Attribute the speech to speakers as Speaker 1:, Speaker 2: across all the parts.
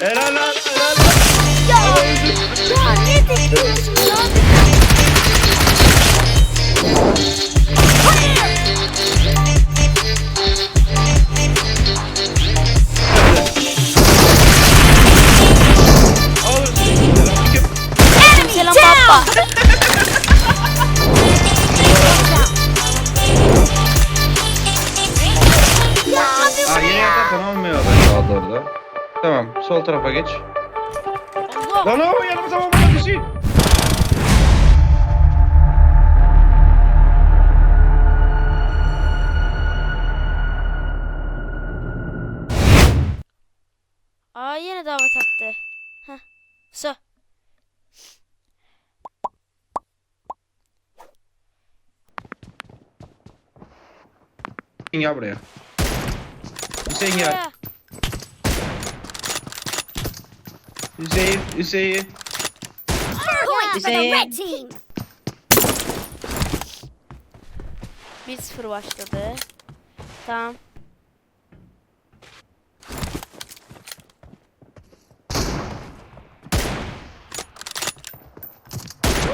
Speaker 1: Helal lan helal lan.
Speaker 2: Ya, ya ne bekliyorsun ya?
Speaker 1: Al. Selamünaleyküm.
Speaker 2: Selam
Speaker 1: Tamam sol tarafa geç.
Speaker 2: Allah.
Speaker 1: Lan o yanımıza bomba bir şey.
Speaker 2: Aa yine davet attı. Heh. So.
Speaker 1: Gel buraya. Hüseyin gel.
Speaker 2: Buraya.
Speaker 1: Hüseyin, Hüseyin.
Speaker 3: Point for the
Speaker 4: Hüseyin.
Speaker 3: red team.
Speaker 2: 1-0 başladı. Tamam.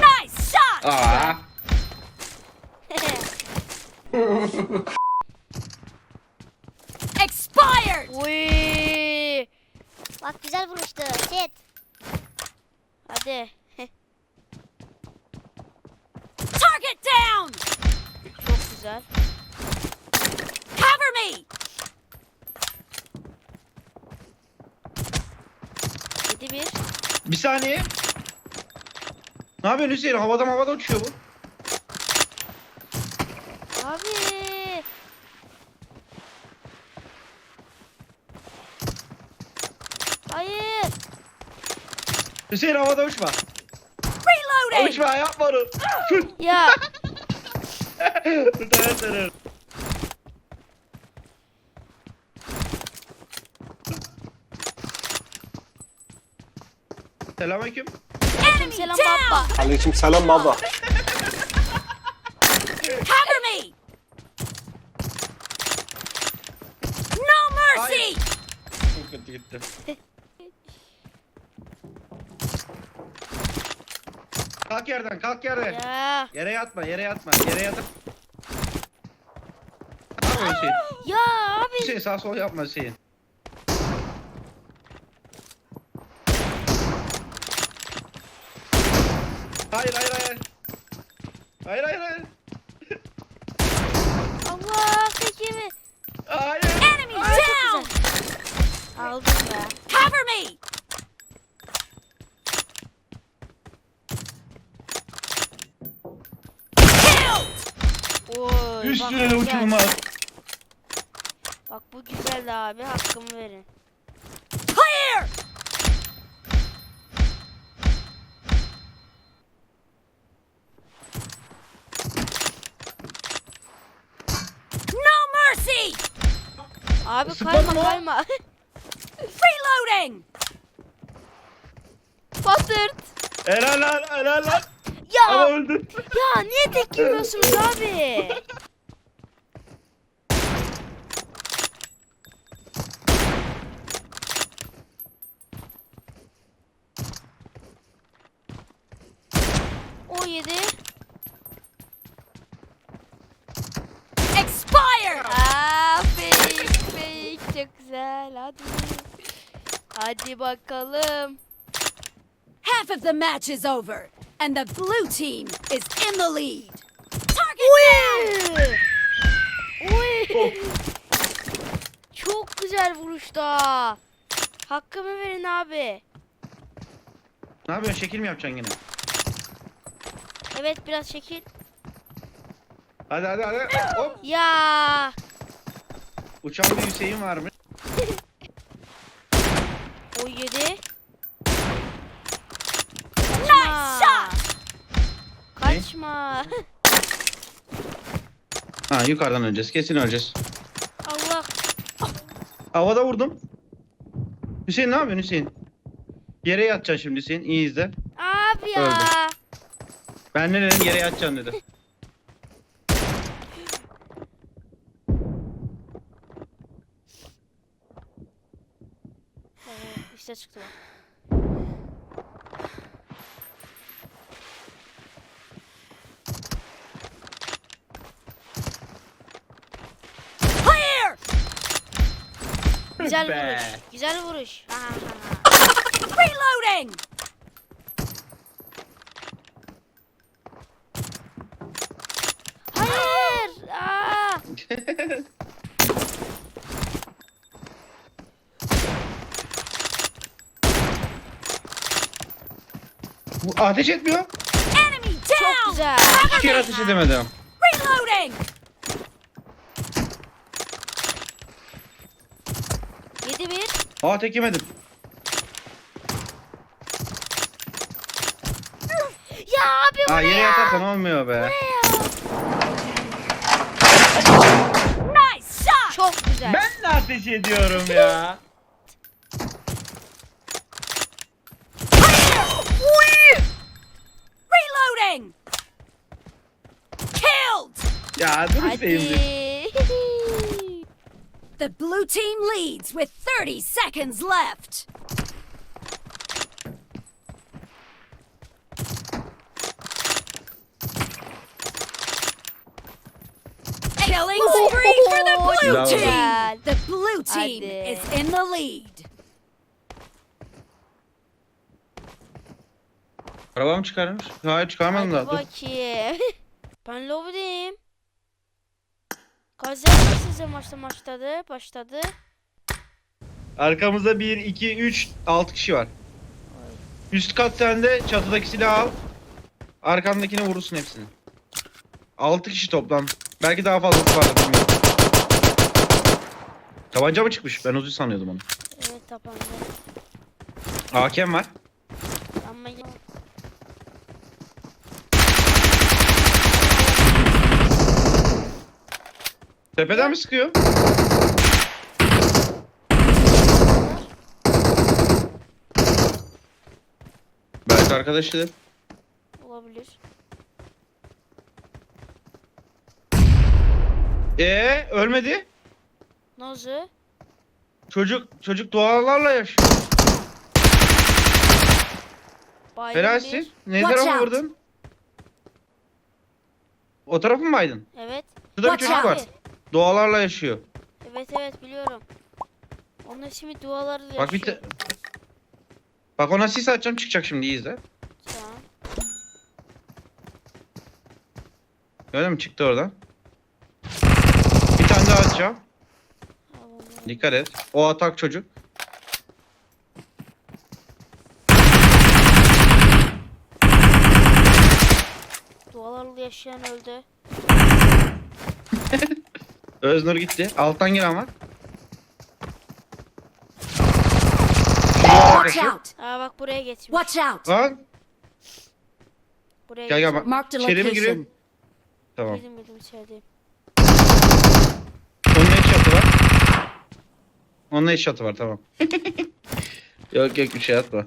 Speaker 3: Nice shot.
Speaker 1: Aa.
Speaker 3: Expired.
Speaker 2: Uy.
Speaker 3: Bak güzel vuruştu. Shit.
Speaker 2: Hadi.
Speaker 3: Target down.
Speaker 2: Çok güzel.
Speaker 3: Cover me.
Speaker 2: 7-1.
Speaker 1: Bir saniye. Ne yapıyorsun Hüseyin? Havada havada uçuyor bu.
Speaker 2: Abi. Hayır.
Speaker 1: Hüseyin havada uçma.
Speaker 3: Reloading.
Speaker 1: Uçma yapma onu.
Speaker 2: Ya.
Speaker 1: Tamam tamam. Selamünaleyküm.
Speaker 2: Selam baba.
Speaker 5: Aleyküm selam baba.
Speaker 3: Cover me. No mercy.
Speaker 1: Çok kötü gitti. Kalk yerden, kalk yerden.
Speaker 2: Ya.
Speaker 1: Yere yatma, yere yatma, yere yatma. Ne yapıyorsun Hüseyin?
Speaker 2: Ya abi.
Speaker 1: Hüseyin sağ sol yapma Hüseyin. Hayır, hayır, hayır. Hayır, hayır, hayır.
Speaker 2: Allah tekimi.
Speaker 1: Hayır.
Speaker 3: Enemy down.
Speaker 2: Aldım be.
Speaker 3: Cover me.
Speaker 1: Üstüne de uçulmaz.
Speaker 2: Bak bu güzeldi abi hakkımı verin.
Speaker 3: Clear. No mercy.
Speaker 2: Abi kayma kayma.
Speaker 3: Reloading.
Speaker 2: Patırt.
Speaker 1: Helal lan, helal lan. Ama
Speaker 2: Ya.
Speaker 1: öldün.
Speaker 2: Ya niye tek yemiyorsunuz abi? O yedi.
Speaker 3: Expired.
Speaker 2: Aa fake fake çok güzel hadi. Hadi bakalım.
Speaker 3: Half of the match is over, and the blue team is in the lead. Target down.
Speaker 2: Uy. Uy. Çok güzel vuruşta. Hakkımı verin abi.
Speaker 1: Ne yapıyorsun? Şekil mi yapacaksın yine?
Speaker 2: Evet biraz şekil.
Speaker 1: Hadi hadi hadi. Hop.
Speaker 2: Ya.
Speaker 1: Uçan bir Hüseyin varmış.
Speaker 2: O yedi.
Speaker 3: Nice shot.
Speaker 2: Kaçma.
Speaker 1: Ha yukarıdan öleceğiz. Kesin öleceğiz.
Speaker 2: Allah.
Speaker 1: Havada vurdum. Hüseyin ne yapıyorsun Hüseyin? Yere yatacaksın şimdi Hüseyin. İyi izle.
Speaker 2: Abi ya.
Speaker 1: Öldü. Ben ne dedim yere yatacaksın dedi.
Speaker 2: İşte çıktı bak. Güzel
Speaker 1: Be.
Speaker 2: vuruş. Güzel vuruş. Aha, aha.
Speaker 3: Reloading!
Speaker 2: Hayır. Aa!
Speaker 1: Bu ateş etmiyor.
Speaker 3: Enemy
Speaker 2: Çok
Speaker 3: down!
Speaker 2: güzel.
Speaker 1: Bir kere ateş edemedim.
Speaker 3: Reloading!
Speaker 2: Yedi bir.
Speaker 1: Aa tek yemedim.
Speaker 2: Ya abi bu
Speaker 1: Aa
Speaker 2: ne
Speaker 1: yere
Speaker 2: ya?
Speaker 1: yatarsan olmuyor be.
Speaker 3: Nice shot!
Speaker 2: Çok güzel.
Speaker 1: Ben de ateş ediyorum ya.
Speaker 3: Reloading! Killed!
Speaker 1: Ya dur
Speaker 2: Hadi.
Speaker 3: The blue team leads with 30 seconds left. Killing spree for the blue
Speaker 1: Bravo.
Speaker 3: team. The blue team
Speaker 2: Hadi.
Speaker 3: is in the lead.
Speaker 1: Arabamı çıkarmış. Hayır çıkarmadım
Speaker 2: Hadi
Speaker 1: daha. Dur.
Speaker 2: bakayım. ben lobideyim. Gazel size maçta başladı. Başladı.
Speaker 1: Arkamızda 1, 2, 3, 6 kişi var. Üst kat sende çatıdaki silahı al. Arkandakine vurursun hepsini. 6 kişi toplam. Belki daha fazlası vardı bilmiyorum. Tabanca mı çıkmış? Ben Uzi sanıyordum onu.
Speaker 2: Evet tapandı.
Speaker 1: Hakem var.
Speaker 2: Ama
Speaker 1: Tepeden mi sıkıyor? Belki arkadaşıdır.
Speaker 2: olabilir.
Speaker 1: Ee, ölmedi.
Speaker 2: Nasıl?
Speaker 1: Çocuk çocuk dualarla yaşıyor.
Speaker 2: Baygın
Speaker 1: Helalsin. Ne
Speaker 3: Watch
Speaker 1: tarafa
Speaker 3: out.
Speaker 1: vurdun? O tarafı mı baydın?
Speaker 2: Evet.
Speaker 1: Şurada bir
Speaker 3: Watch
Speaker 1: çocuk var. Dualarla yaşıyor.
Speaker 2: Evet evet biliyorum. Onun ismi duaları
Speaker 1: Bak bir te- Bak ona sis atacağım çıkacak şimdi iyi izle.
Speaker 2: Tamam.
Speaker 1: Gördün mü çıktı oradan. Bir tane daha atacağım.
Speaker 2: Onu.
Speaker 1: Dikkat et. O atak çocuk.
Speaker 2: Dualarla yaşayan öldü.
Speaker 1: Öznur gitti. Alttan giren var.
Speaker 3: Watch out!
Speaker 2: Aa bak buraya geçmiş.
Speaker 3: Watch out!
Speaker 1: Lan.
Speaker 2: Buraya
Speaker 1: Gel gel bak.
Speaker 3: Marked a
Speaker 1: İçeri mi giriyor?
Speaker 3: location.
Speaker 1: Tamam.
Speaker 2: Girdim girdim içerideyim.
Speaker 1: Onun ne şatı var? Onun ne şatı var tamam. yok yok bir şey atma.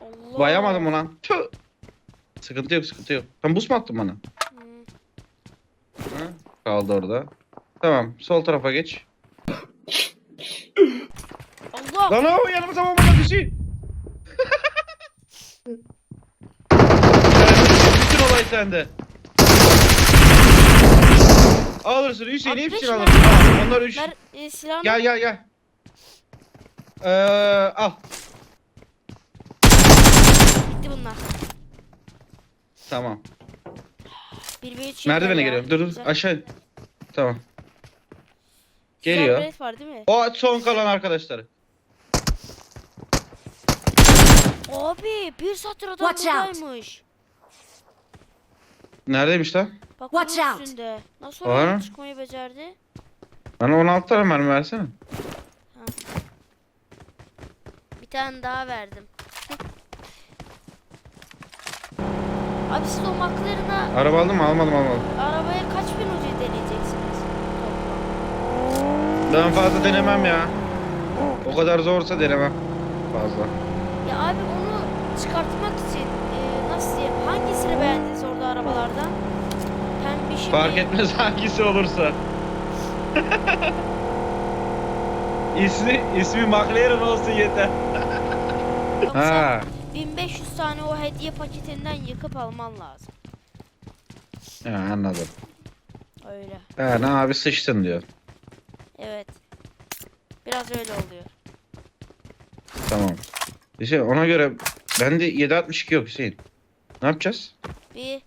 Speaker 2: Allah.
Speaker 1: Bayamadım ulan. Tüh. Sıkıntı yok sıkıntı yok. Sen buz mu attın bana? Kaldı orada. Tamam sol tarafa geç.
Speaker 2: Allah.
Speaker 1: Lan o yanımıza bomba bir şey. Bütün olay sende. Alırsın Hüseyin
Speaker 2: Abi
Speaker 1: hepsini alırsın. Al, Onlar üç.
Speaker 2: Ver e, silahını.
Speaker 1: Gel gel gel. Ee, al.
Speaker 2: Gitti bunlar.
Speaker 1: Tamam.
Speaker 2: 1 v 3
Speaker 1: Merdivene geliyorum. Dur dur aşağı. Tamam. Geliyor.
Speaker 2: var değil mi?
Speaker 1: O son kalan arkadaşları.
Speaker 2: Abi bir saattir adam
Speaker 3: Watch out.
Speaker 2: buradaymış.
Speaker 1: Neredeymiş lan?
Speaker 2: Bak
Speaker 3: Watch
Speaker 2: bunun
Speaker 3: out.
Speaker 2: üstünde. Nasıl
Speaker 1: Var
Speaker 2: oradan
Speaker 1: mı?
Speaker 2: çıkmayı becerdi?
Speaker 1: Bana 16 tane mermi versene.
Speaker 2: Bir tane daha verdim. Abi siz o McLaren'a
Speaker 1: Araba aldın mı? Almadım almadım.
Speaker 2: arabaya kaç bin ucu deneyeceksiniz? Toplam.
Speaker 1: Ben fazla denemem ya. O kadar zorsa denemem. Fazla.
Speaker 2: Ya abi onu çıkartmak için e, nasıl diyeyim? Hangisini beğendiniz orada arabalardan? Pembiş
Speaker 1: Fark
Speaker 2: mi?
Speaker 1: etmez hangisi olursa. ismi, ismi McLaren olsun yeter.
Speaker 2: Yoksa
Speaker 1: Ha.
Speaker 2: 1500 tane o hediye paketinden yıkıp alman lazım.
Speaker 1: ha anladım.
Speaker 2: Öyle.
Speaker 1: Ha, ne abi sıçtın diyor.
Speaker 2: Evet. Biraz öyle oluyor.
Speaker 1: Tamam. Hüseyin ona göre bende 762 yok Hüseyin. Ne yapacağız?
Speaker 2: Bir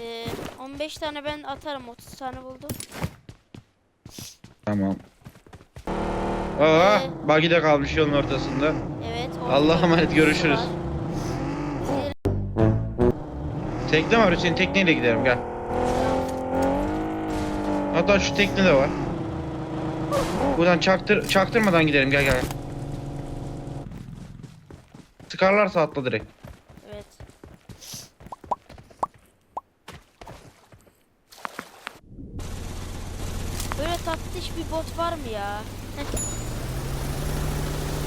Speaker 2: e, 15 tane ben atarım 30 tane buldum.
Speaker 1: Tamam. Aa,
Speaker 2: Ee?
Speaker 1: buggy de kalmış yolun ortasında. Allah'a emanet, görüşürüz. Tekne var Hüseyin tekneyle gidelim gel. Hatta şu tekne de var. Buradan çaktır, çaktırmadan gidelim gel gel. Sıkarlarsa atla direkt.
Speaker 2: Evet. Böyle tatlış bir bot var mı ya?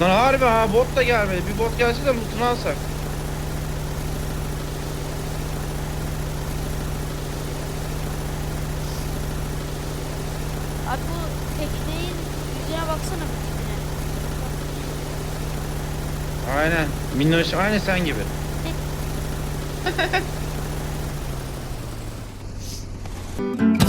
Speaker 1: Lan harbi ha bot da gelmedi. Bir bot gelse de lootunu alsak.
Speaker 2: Abi bu tekneyin yüzüne baksana bir tipine.
Speaker 1: Aynen. Minnoş aynı sen gibi.